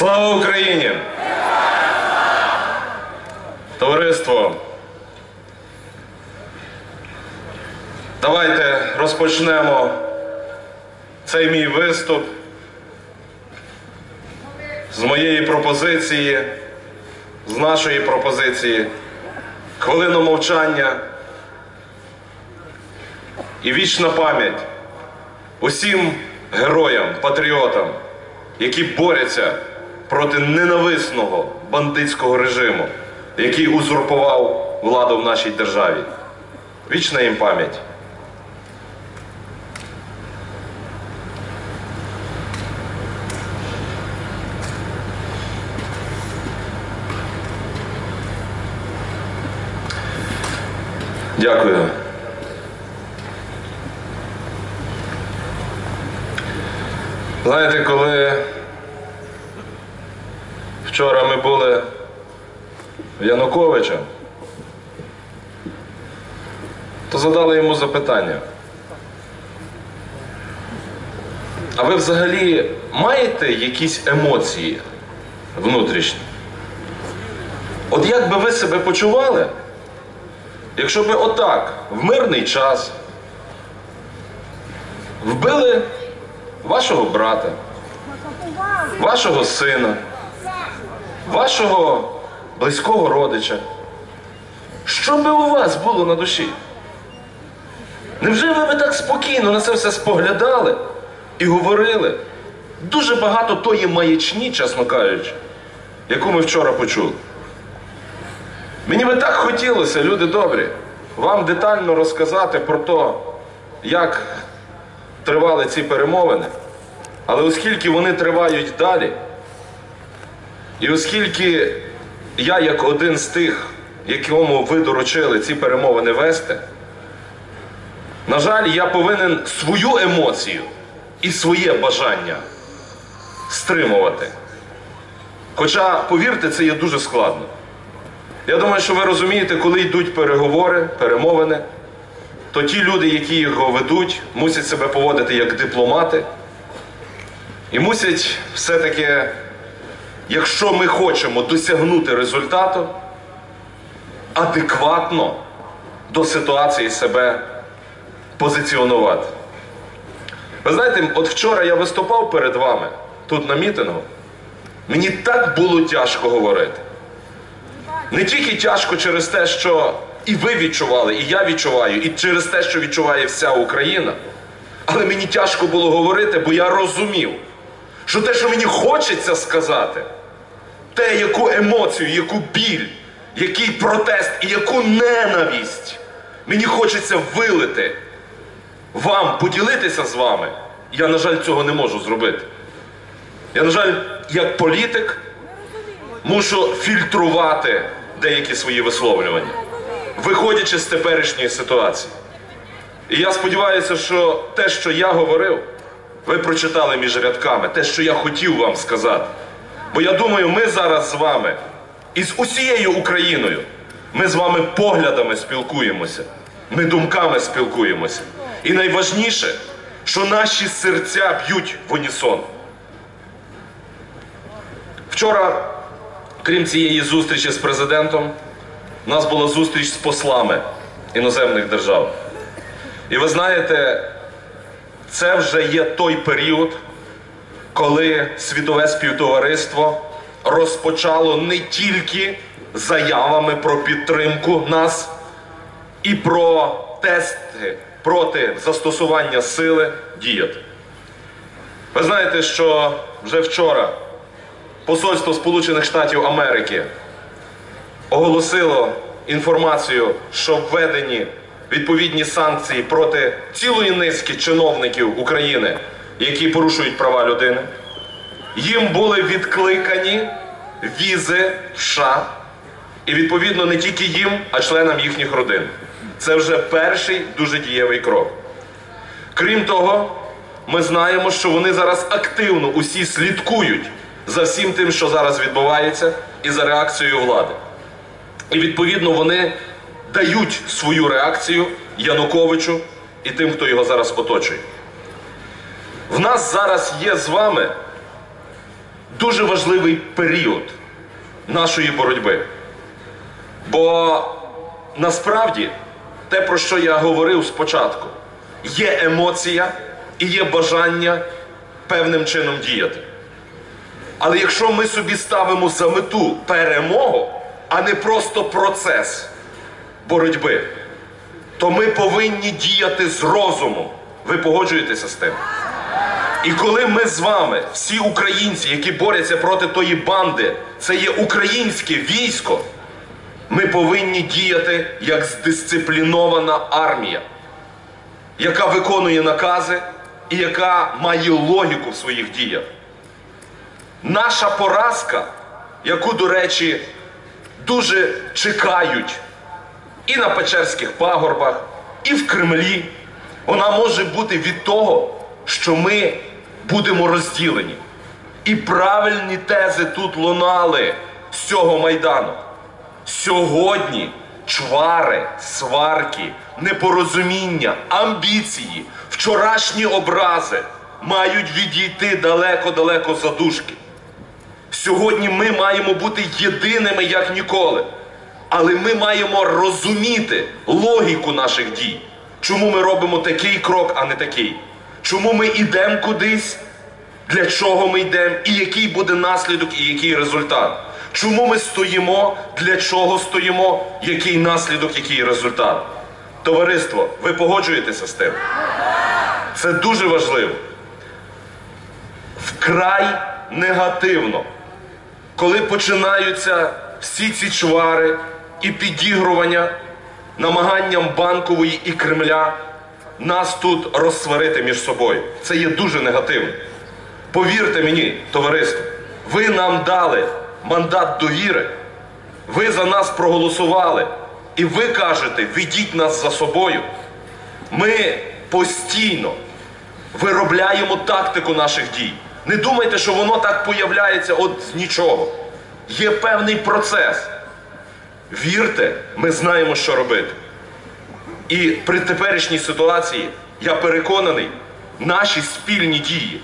Слава Україні! Товариство! Давайте розпочнемо цей мій виступ з моєї пропозиції, з нашої пропозиції, хвилину мовчання і вічна пам'ять усім героям, патріотам, які борються проти ненависного бандитського режиму, який узурпував владу в нашій державі. Вічна їм пам'ять. Дякую. Знаєте, коли вчора ми були в Януковича, то задали йому запитання. А ви взагалі маєте якісь емоції внутрішні? От як би ви себе почували, якщо би отак, в мирний час, вбили вашого брата, вашого сина, вашого близького родича. Що би у вас було на душі? Невже ви би так спокійно на це все споглядали і говорили? Дуже багато тої маячні, чесно кажучи, яку ми вчора почули. Мені би так хотілося, люди добрі, вам детально розказати про те, як тривали ці перемовини. Але оскільки вони тривають далі, і оскільки я, як один з тих, якому ви доручили ці перемовини вести, на жаль, я повинен свою емоцію і своє бажання стримувати. Хоча, повірте, це є дуже складно. Я думаю, що ви розумієте, коли йдуть переговори, перемовини, то ті люди, які його ведуть, мусять себе поводити як дипломати. І мусять все-таки, якщо ми хочемо досягнути результату, адекватно до ситуації себе позиціонувати. Ви знаєте, от вчора я виступав перед вами тут на мітингу. Мені так було тяжко говорити. Не тільки тяжко через те, що і ви відчували, і я відчуваю, і через те, що відчуває вся Україна. Але мені тяжко було говорити, бо я розумів, що те, що мені хочеться сказати, те, яку емоцію, яку біль, який протест і яку ненависть мені хочеться вилити вам, поділитися з вами, я, на жаль, цього не можу зробити. Я, на жаль, як політик мушу фільтрувати деякі свої висловлювання, виходячи з теперішньої ситуації. І я сподіваюся, що те, що я говорив, ви прочитали між рядками, те, що я хотів вам сказати. Бо я думаю, ми зараз з вами і з усією Україною, ми з вами поглядами спілкуємося, ми думками спілкуємося. І найважніше, що наші серця б'ють в унісон. Вчора, крім цієї зустрічі з президентом, у нас була зустріч з послами іноземних держав. І ви знаєте, це вже є той період, коли світове співтовариство розпочало не тільки заявами про підтримку нас і про тести проти застосування сили діяти. Ви знаєте, що вже вчора Посольство Сполучених Штатів Америки оголосило інформацію, що введені відповідні санкції проти цілої низки чиновників України, які порушують права людини. Їм були відкликані візи в США. І відповідно не тільки їм, а членам їхніх родин. Це вже перший дуже дієвий крок. Крім того, ми знаємо, що вони зараз активно усі слідкують за всім тим, що зараз відбувається, і за реакцією влади. І відповідно вони дають свою реакцію Януковичу і тим, хто його зараз оточує. В нас зараз є з вами дуже важливий період нашої боротьби. Бо насправді те, про що я говорив спочатку, є емоція і є бажання певним чином діяти. Але якщо ми собі ставимо за мету перемогу, а не просто процес боротьби, то ми повинні діяти з розумом. Ви погоджуєтеся з тим? І коли ми з вами, всі українці, які борються проти тої банди, це є українське військо, ми повинні діяти як здисциплінована армія, яка виконує накази і яка має логіку в своїх діях. Наша поразка, яку, до речі, дуже чекають і на Печерських пагорбах, і в Кремлі, вона може бути від того, що ми будемо розділені. І правильні тези тут лунали з цього майдану. Сьогодні чвари, сварки, непорозуміння, амбіції, вчорашні образи мають відійти далеко-далеко за дужки. Сьогодні ми маємо бути єдиними як ніколи. Але ми маємо розуміти логіку наших дій. Чому ми робимо такий крок, а не такий? Чому ми йдемо кудись? Для чого ми йдемо, і який буде наслідок, і який результат? Чому ми стоїмо, для чого стоїмо, який наслідок, який результат? Товариство, ви погоджуєтеся з тим? Це дуже важливо. Вкрай негативно, коли починаються всі ці чвари і підігрування намаганням банкової і Кремля нас тут розсварити між собою. Це є дуже негативно. Повірте мені, товариство, ви нам дали мандат довіри, ви за нас проголосували, і ви кажете, ведіть нас за собою. Ми постійно виробляємо тактику наших дій. Не думайте, що воно так появляється от з нічого. Є певний процес. Вірте, ми знаємо, що робити. І при теперішній ситуації я переконаний, наші спільні дії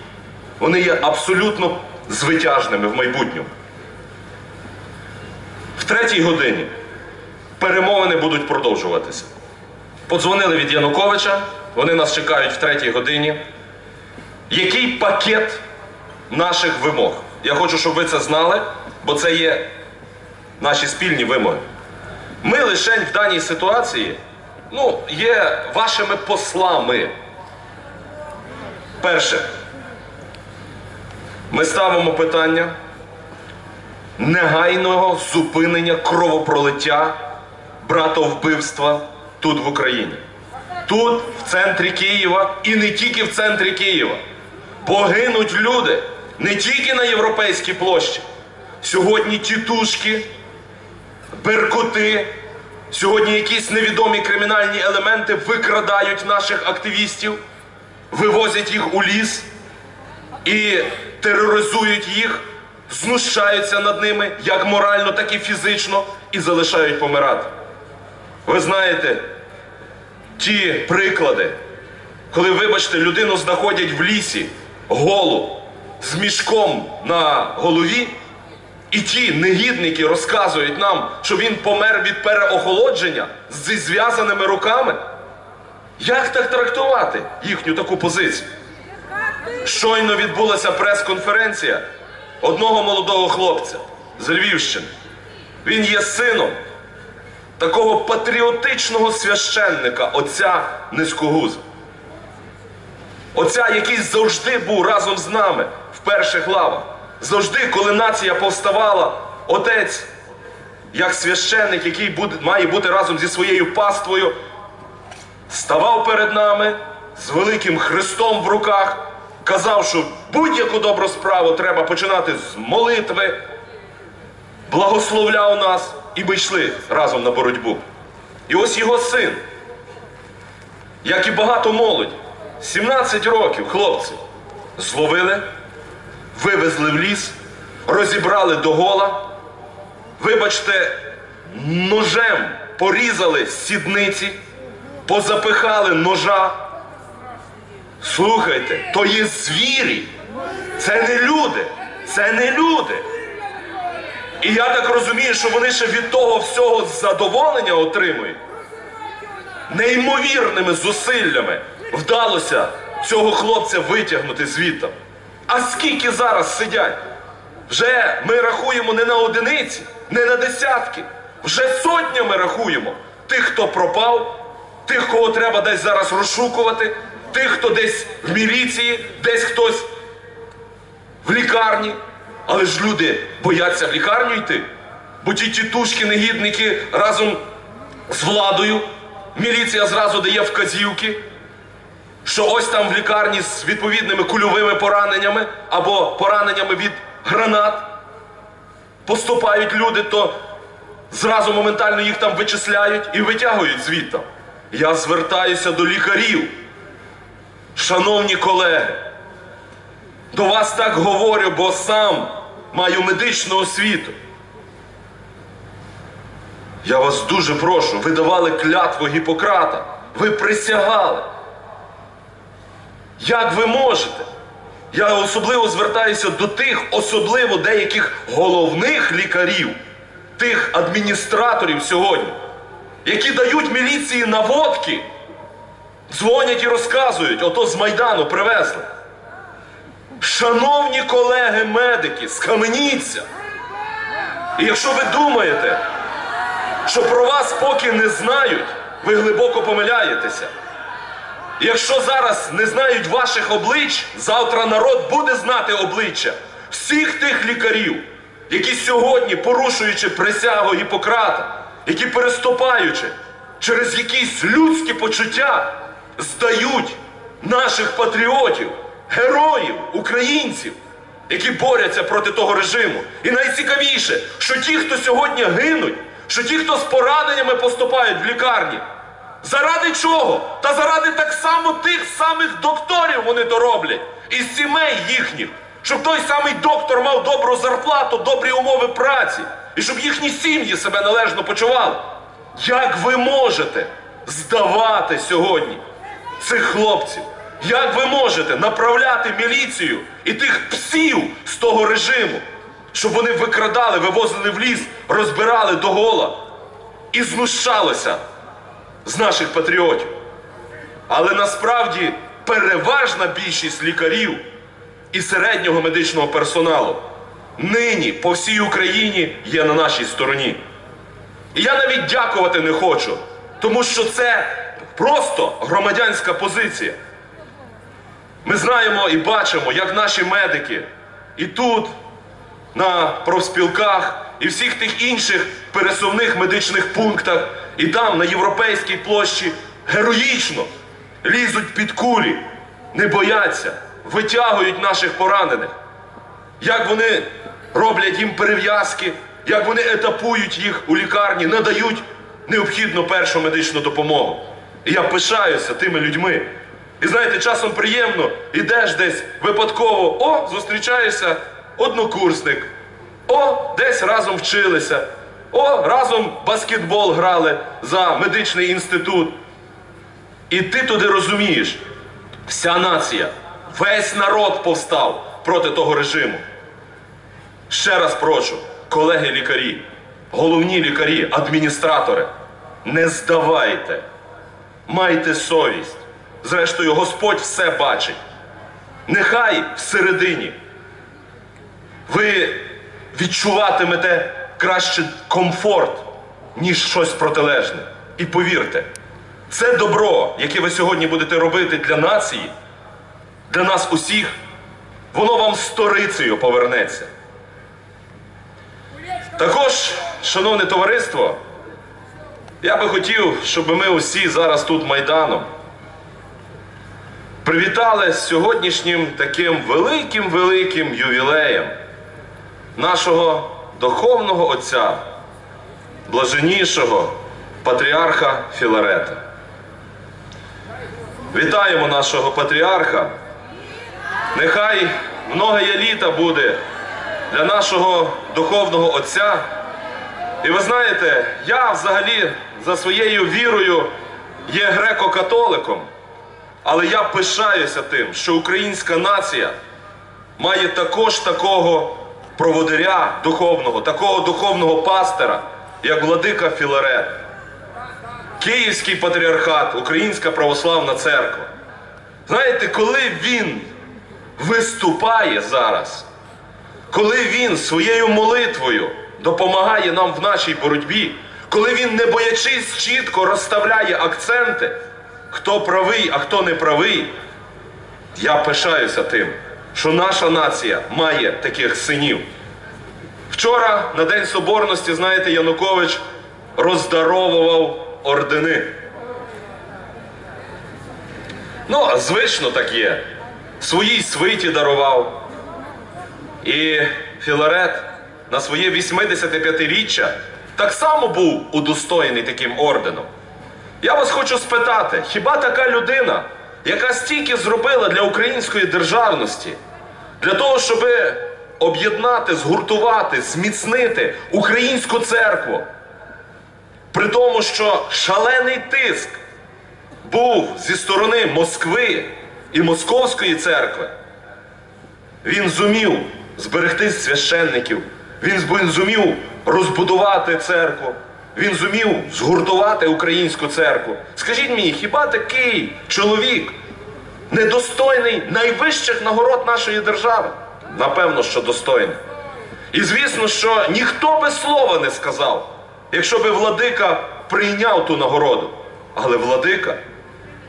вони є абсолютно звитяжними в майбутньому. В третій годині перемовини будуть продовжуватися. Подзвонили від Януковича, вони нас чекають в третій годині. Який пакет наших вимог? Я хочу, щоб ви це знали, бо це є наші спільні вимоги. Ми лише в даній ситуації ну, є вашими послами. Перше, ми ставимо питання негайного зупинення кровопролиття братовбивства тут в Україні. Тут, в центрі Києва, і не тільки в центрі Києва. Погинуть люди не тільки на європейській площі. Сьогодні тітушки, беркути, сьогодні якісь невідомі кримінальні елементи викрадають наших активістів, вивозять їх у ліс і тероризують їх, знущаються над ними як морально, так і фізично, і залишають помирати. Ви знаєте ті приклади, коли, вибачте, людину знаходять в лісі голу з мішком на голові, і ті негідники розказують нам, що він помер від переохолодження зі зв'язаними руками. Як так трактувати їхню таку позицію? Щойно відбулася прес-конференція одного молодого хлопця з Львівщини. Він є сином такого патріотичного священника, отця Низькогуза. Отця, який завжди був разом з нами в перших лавах. Завжди, коли нація повставала, отець, як священник, який буде, має бути разом зі своєю паствою, ставав перед нами з великим хрестом в руках, казав, що будь-яку добру справу треба починати з молитви, благословляв нас, і ми йшли разом на боротьбу. І ось його син, як і багато молоді, 17 років хлопців, зловили, вивезли в ліс, розібрали до гола, вибачте, ножем порізали сідниці, позапихали ножа. Слухайте, то є звірі, це не люди, Це не люди. І я так розумію, що вони ще від того всього задоволення отримують. Неймовірними зусиллями вдалося цього хлопця витягнути звідти. А скільки зараз сидять? Вже ми рахуємо не на одиниці, не на десятки, вже сотнями рахуємо тих, хто пропав, тих, кого треба десь зараз розшукувати, тих, хто десь в міліції, десь хтось в лікарні. Але ж люди бояться в лікарню йти, бо ті тітушки, негідники разом з владою, міліція зразу дає вказівки, що ось там в лікарні з відповідними кульовими пораненнями або пораненнями від гранат поступають люди, то зразу моментально їх там вичисляють і витягують звідти. Я звертаюся до лікарів. Шановні колеги, до вас так говорю, бо сам маю медичну освіту. Я вас дуже прошу, ви давали клятву Гіппократа, ви присягали. Як ви можете? Я особливо звертаюся до тих, особливо деяких головних лікарів, тих адміністраторів сьогодні, які дають міліції наводки, дзвонять і розказують, ото з Майдану привезли. Шановні колеги медики, схаменіться. І якщо ви думаєте, що про вас поки не знають, ви глибоко помиляєтеся. Якщо зараз не знають ваших облич, завтра народ буде знати обличчя всіх тих лікарів, які сьогодні, порушуючи присягу Гіппократа, які переступаючи через якісь людські почуття, здають наших патріотів, героїв, українців, які борються проти того режиму. І найцікавіше, що ті, хто сьогодні гинуть, що ті, хто з пораненнями поступають в лікарні, Заради чого? Та заради так само тих самих докторів вони то роблять. Із сімей їхніх. Щоб той самий доктор мав добру зарплату, добрі умови праці. І щоб їхні сім'ї себе належно почували. Як ви можете здавати сьогодні цих хлопців? Як ви можете направляти міліцію і тих псів з того режиму, щоб вони викрадали, вивозили в ліс, розбирали до гола і знущалися з наших патріотів. Але насправді переважна більшість лікарів і середнього медичного персоналу нині по всій Україні є на нашій стороні. І я навіть дякувати не хочу, тому що це просто громадянська позиція. Ми знаємо і бачимо, як наші медики і тут, на профспілках, і всіх тих інших пересувних медичних пунктах, і там, на європейській площі, героїчно лізуть під кулі, не бояться, витягують наших поранених. Як вони роблять їм перев'язки, як вони етапують їх у лікарні, надають необхідну першу медичну допомогу. І я пишаюся тими людьми. І знаєте, часом приємно, ідеш десь випадково, о, зустрічаєшся, однокурсник, о, десь разом вчилися, о, разом баскетбол грали за медичний інститут. І ти туди розумієш, вся нація, весь народ повстав проти того режиму. Ще раз прошу, колеги лікарі, головні лікарі, адміністратори, не здавайте, майте совість. Зрештою, Господь все бачить. Нехай всередині ви відчуватимете краще комфорт, ніж щось протилежне. І повірте, це добро, яке ви сьогодні будете робити для нації, для нас усіх, воно вам сторицею повернеться. Також, шановне товариство, я би хотів, щоб ми усі зараз тут майданом привітали з сьогоднішнім таким великим-великим ювілеєм нашого духовного отця, блаженнішого патріарха Філарета. Вітаємо нашого патріарха. Нехай многоє літа буде для нашого духовного отця. І ви знаєте, я взагалі за своєю вірою є греко-католиком, але я пишаюся тим, що українська нація має також такого проводиря духовного, такого духовного пастира, як владика Філарет. Київський патріархат, Українська православна церква. Знаєте, коли він виступає зараз, коли він своєю молитвою допомагає нам в нашій боротьбі, коли він, не боячись, чітко розставляє акценти, хто правий, а хто не правий, я пишаюся тим, що наша нація має таких синів. Вчора на День Соборності, знаєте, Янукович роздаровував ордени. Ну, звично так є. Своїй свиті дарував. І Філарет на своє 85-річчя так само був удостоєний таким орденом. Я вас хочу спитати, хіба така людина, яка стільки зробила для української державності, для того, щоб об'єднати, згуртувати, зміцнити українську церкву, при тому, що шалений тиск був зі сторони Москви і Московської церкви, він зумів зберегти священників, він зумів розбудувати церкву, він зумів згуртувати українську церкву. Скажіть мені, хіба такий чоловік недостойний найвищих нагород нашої держави? Напевно, що достойний. І звісно, що ніхто би слова не сказав, якщо би владика прийняв ту нагороду. Але владика,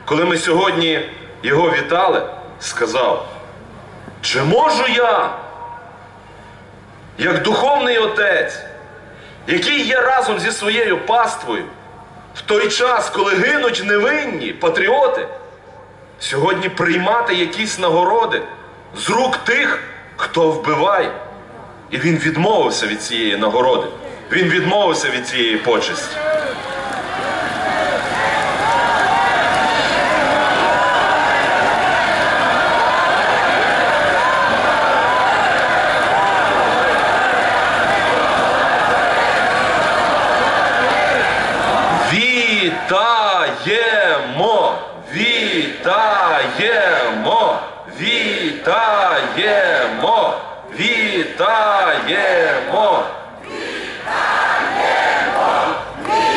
коли ми сьогодні його вітали, сказав: чи можу я, як духовний отець, який є разом зі своєю паствою, в той час, коли гинуть невинні патріоти, сьогодні приймати якісь нагороди з рук тих, хто вбиває. І він відмовився від цієї нагороди. Він відмовився від цієї почесті. Вітаємо! Вітаємо! Вітаємо! Вітаємо!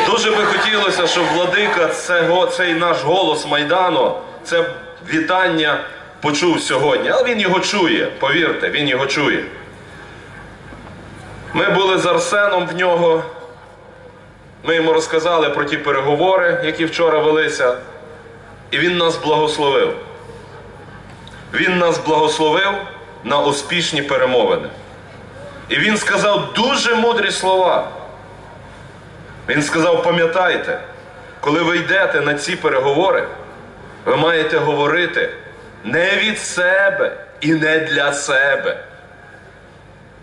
Дуже би хотілося, щоб владика цього, цей наш голос Майдану, це вітання почув сьогодні. Але він його чує, повірте, він його чує. Ми були з Арсеном в нього. Ми йому розказали про ті переговори, які вчора велися, і він нас благословив. Він нас благословив на успішні перемовини. І він сказав дуже мудрі слова. Він сказав: пам'ятайте, коли ви йдете на ці переговори, ви маєте говорити не від себе і не для себе.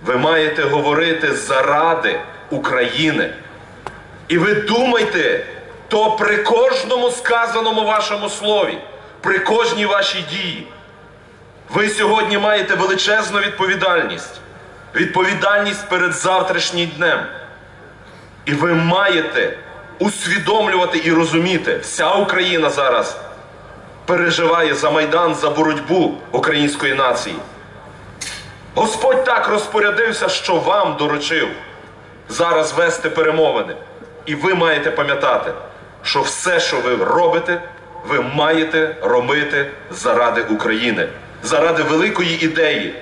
Ви маєте говорити заради України. І ви думайте, то при кожному сказаному вашому слові, при кожній вашій дії, ви сьогодні маєте величезну відповідальність. Відповідальність перед завтрашнім днем. І ви маєте усвідомлювати і розуміти, вся Україна зараз переживає за Майдан, за боротьбу української нації. Господь так розпорядився, що вам доручив зараз вести перемовини. І ви маєте пам'ятати, що все, що ви робите, ви маєте робити заради України, заради великої ідеї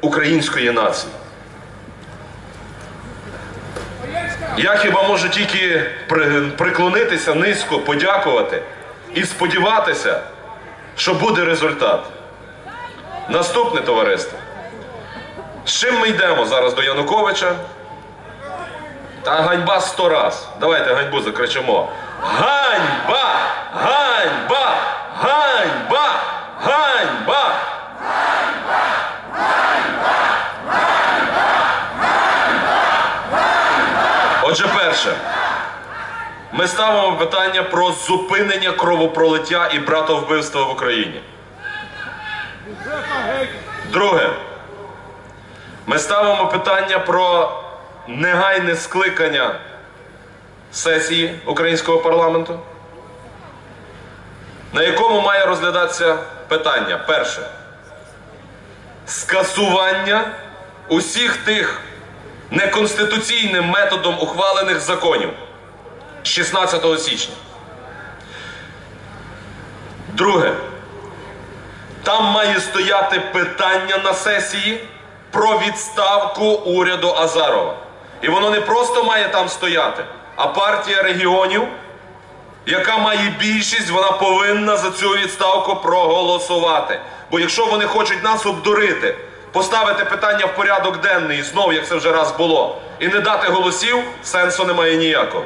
української нації. Я хіба можу тільки при- приклонитися низько, подякувати і сподіватися, що буде результат. Наступне товариство. З чим ми йдемо зараз до Януковича? Та ганьба сто раз. Давайте ганьбу закричимо. Ганьба! Ганьба! Ганьба! Ганьба! Отже, перше. Ми ставимо питання про зупинення кровопролиття і братовбивства в Україні. Друге. Ми ставимо питання про негайне скликання сесії українського парламенту, на якому має розглядатися питання перше скасування усіх тих неконституційним методом ухвалених законів 16 січня. Друге, там має стояти питання на сесії про відставку уряду Азарова. І воно не просто має там стояти, а партія регіонів, яка має більшість, вона повинна за цю відставку проголосувати. Бо якщо вони хочуть нас обдурити, поставити питання в порядок денний, знов, як це вже раз було, і не дати голосів, сенсу немає ніякого.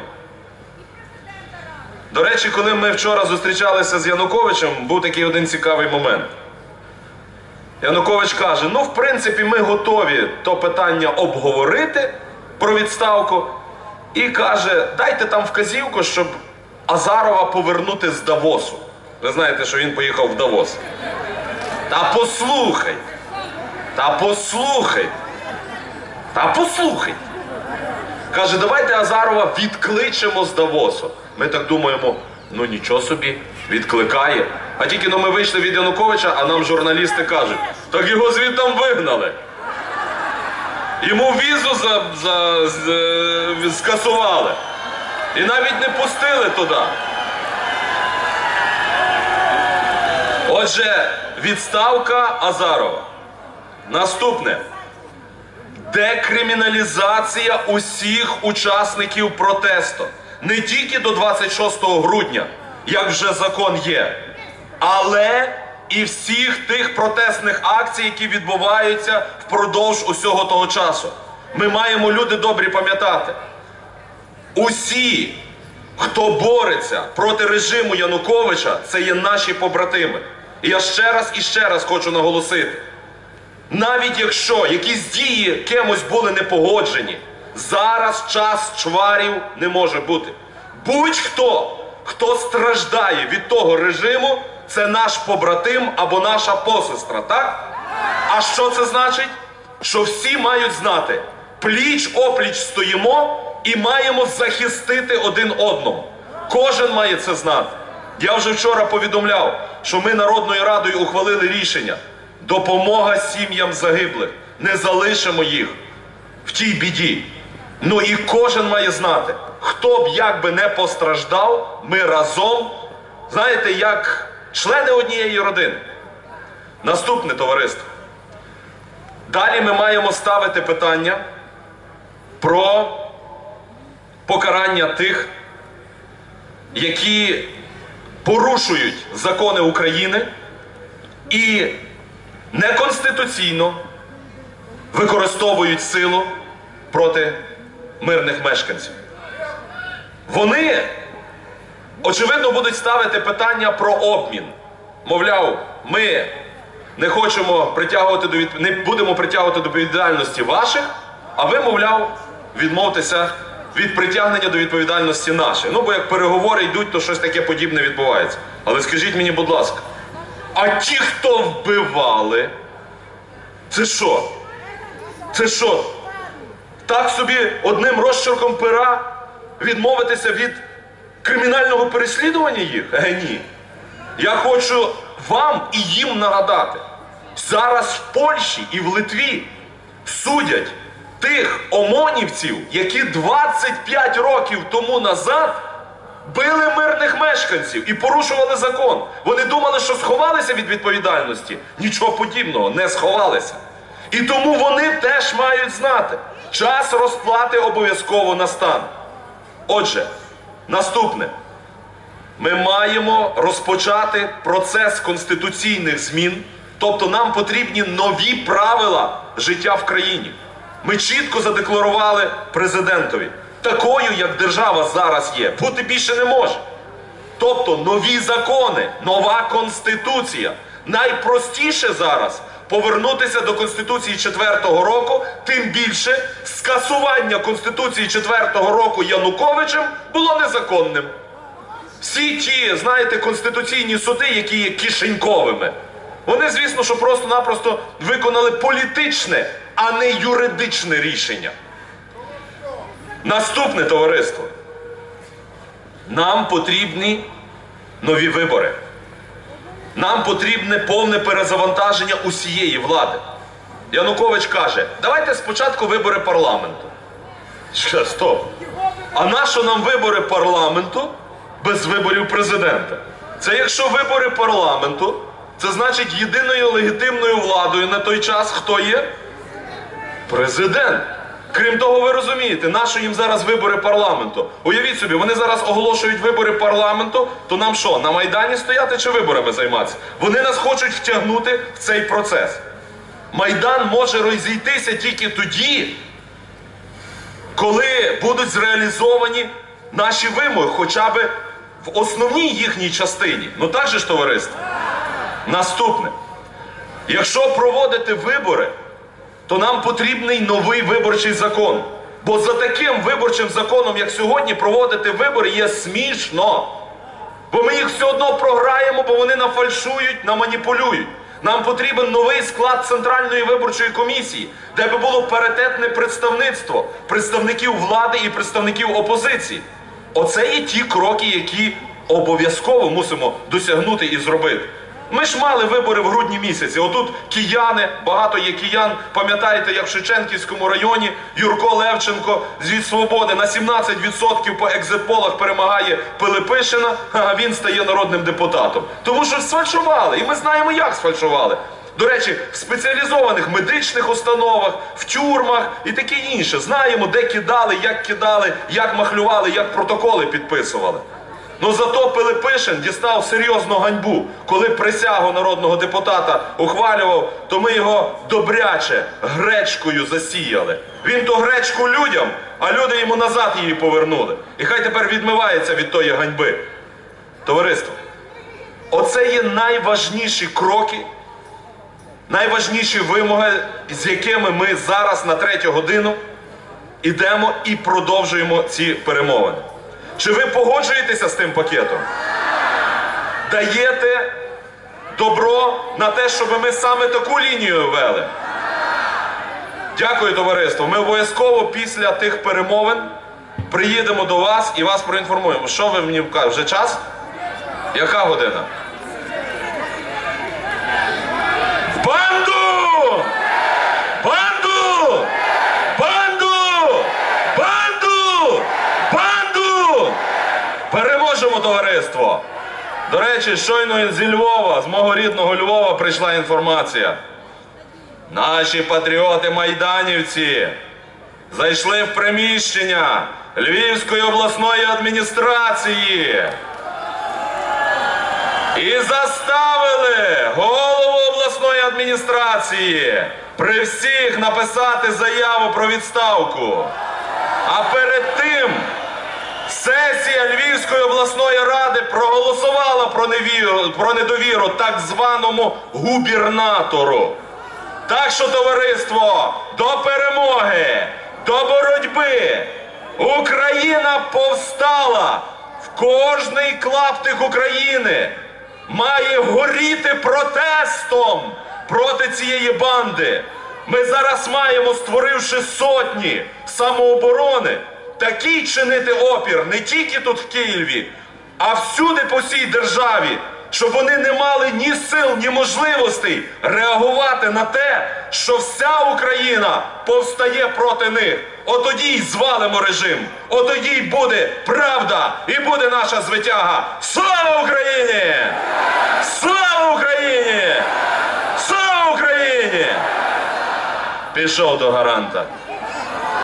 До речі, коли ми вчора зустрічалися з Януковичем, був такий один цікавий момент. Янукович каже: ну, в принципі, ми готові то питання обговорити про відставку. І каже, дайте там вказівку, щоб Азарова повернути з Давосу. Ви знаєте, що він поїхав в Давос. Та послухай. Та послухай. Та послухай. Каже, давайте Азарова відкличемо з Давосу. Ми так думаємо, ну нічого собі, відкликає. А тільки ну, ми вийшли від Януковича, а нам журналісти кажуть, так його звідтам вигнали. Йому візу за, за, з- скасували. І навіть не пустили туди. Отже, відставка Азарова. Наступне. Декриміналізація усіх учасників протесту. Не тільки до 26 грудня, як вже закон є, але і всіх тих протестних акцій, які відбуваються впродовж усього того часу. Ми маємо люди добрі пам'ятати. Усі, хто бореться проти режиму Януковича, це є наші побратими. І я ще раз і ще раз хочу наголосити. Навіть якщо якісь дії кимось були не погоджені, зараз час чварів не може бути. Будь-хто, хто страждає від того режиму, це наш побратим або наша посестра, так? А що це значить? Що всі мають знати, пліч опліч стоїмо і маємо захистити один одного. Кожен має це знати. Я вже вчора повідомляв, що ми Народною Радою ухвалили рішення. Допомога сім'ям загиблих. Не залишимо їх в тій біді. Ну і кожен має знати, хто б як би не постраждав, ми разом, знаєте, як члени однієї родини. Наступне товариство. Далі ми маємо ставити питання про покарання тих, які порушують закони України і неконституційно використовують силу проти мирних мешканців. Вони, очевидно, будуть ставити питання про обмін. Мовляв, ми не хочемо притягувати до від... не будемо притягувати до відповідальності ваших, а ви, мовляв, відмовтеся від притягнення до відповідальності наших. Ну, бо як переговори йдуть, то щось таке подібне відбувається. Але скажіть мені, будь ласка, а ті, хто вбивали, це що? Це що? Так собі одним розчерком пера відмовитися від кримінального переслідування їх? Е, ні. Я хочу вам і їм нагадати. Зараз в Польщі і в Литві судять тих омонівців, які 25 років тому назад били мирних мешканців і порушували закон. Вони думали, що сховалися від відповідальності. Нічого подібного, не сховалися. І тому вони теж мають знати, час розплати обов'язково настане. Отже, наступне. Ми маємо розпочати процес конституційних змін, тобто нам потрібні нові правила життя в країні. Ми чітко задекларували президентові, такою, як держава зараз є, бути більше не може. Тобто нові закони, нова конституція. Найпростіше зараз повернутися до Конституції 4-го року, тим більше скасування Конституції 4-го року Януковичем було незаконним. Всі ті, знаєте, конституційні суди, які є кишеньковими, вони, звісно, що просто-напросто виконали політичне, а не юридичне рішення. Наступне товариство. Нам потрібні нові вибори. Нам потрібне повне перезавантаження усієї влади. Янукович каже, давайте спочатку вибори парламенту. Ще, стоп. А нащо нам вибори парламенту без виборів президента? Це якщо вибори парламенту, це значить єдиною легітимною владою на той час хто є? Президент. Крім того, ви розумієте, нащо їм зараз вибори парламенту? Уявіть собі, вони зараз оголошують вибори парламенту, то нам що, на Майдані стояти чи виборами займатися? Вони нас хочуть втягнути в цей процес. Майдан може розійтися тільки тоді, коли будуть зреалізовані наші вимоги, хоча б в основній їхній частині. Ну так же ж, товариство? Наступне. Якщо проводити вибори, то нам потрібний новий виборчий закон. Бо за таким виборчим законом, як сьогодні, проводити вибори є смішно. Бо ми їх все одно програємо, бо вони нафальшують, наманіпулюють. Нам потрібен новий склад Центральної виборчої комісії, де би було паритетне представництво представників влади і представників опозиції. Оце є ті кроки, які обов'язково мусимо досягнути і зробити. Ми ж мали вибори в грудні місяці. Отут кияни, багато є киян. Пам'ятаєте, як в Шевченківському районі Юрко Левченко з свободи на 17% по екзитполах перемагає Пилипишина, а він стає народним депутатом. Тому що сфальшували, і ми знаємо, як сфальшували. До речі, в спеціалізованих медичних установах, в тюрмах і таке інше. Знаємо, де кидали, як кидали, як махлювали, як протоколи підписували. Ну зато Пилипишин дістав серйозну ганьбу. Коли присягу народного депутата ухвалював, то ми його добряче гречкою засіяли. Він то гречку людям, а люди йому назад її повернули. І хай тепер відмивається від тої ганьби. Товариство, оце є найважніші кроки, найважніші вимоги, з якими ми зараз на третю годину ідемо і продовжуємо ці перемовини. Чи ви погоджуєтеся з тим пакетом? Даєте добро на те, щоб ми саме таку лінію вели? Дякую, товариство. Ми обов'язково після тих перемовин приїдемо до вас і вас проінформуємо. Що ви мені вкажете? Вже час? Яка година? Товариство! До речі, щойно зі Львова, з мого рідного Львова, прийшла інформація. Наші патріоти-майданівці зайшли в приміщення Львівської обласної адміністрації і заставили голову обласної адміністрації при всіх написати заяву про відставку. А перед тим сесія Львівської обласної ради проголосувала про, невіру, про недовіру так званому губернатору. Так що, товариство, до перемоги, до боротьби. Україна повстала. В кожний клаптик України має горіти протестом проти цієї банди. Ми зараз маємо, створивши сотні самооборони, такий чинити опір не тільки тут в Києві, а всюди по всій державі, щоб вони не мали ні сил, ні можливостей реагувати на те, що вся Україна повстає проти них. Отоді й звалимо режим. Отоді й буде правда і буде наша звитяга. Слава Україні! Слава Україні! Слава Україні! Пішов до гаранта.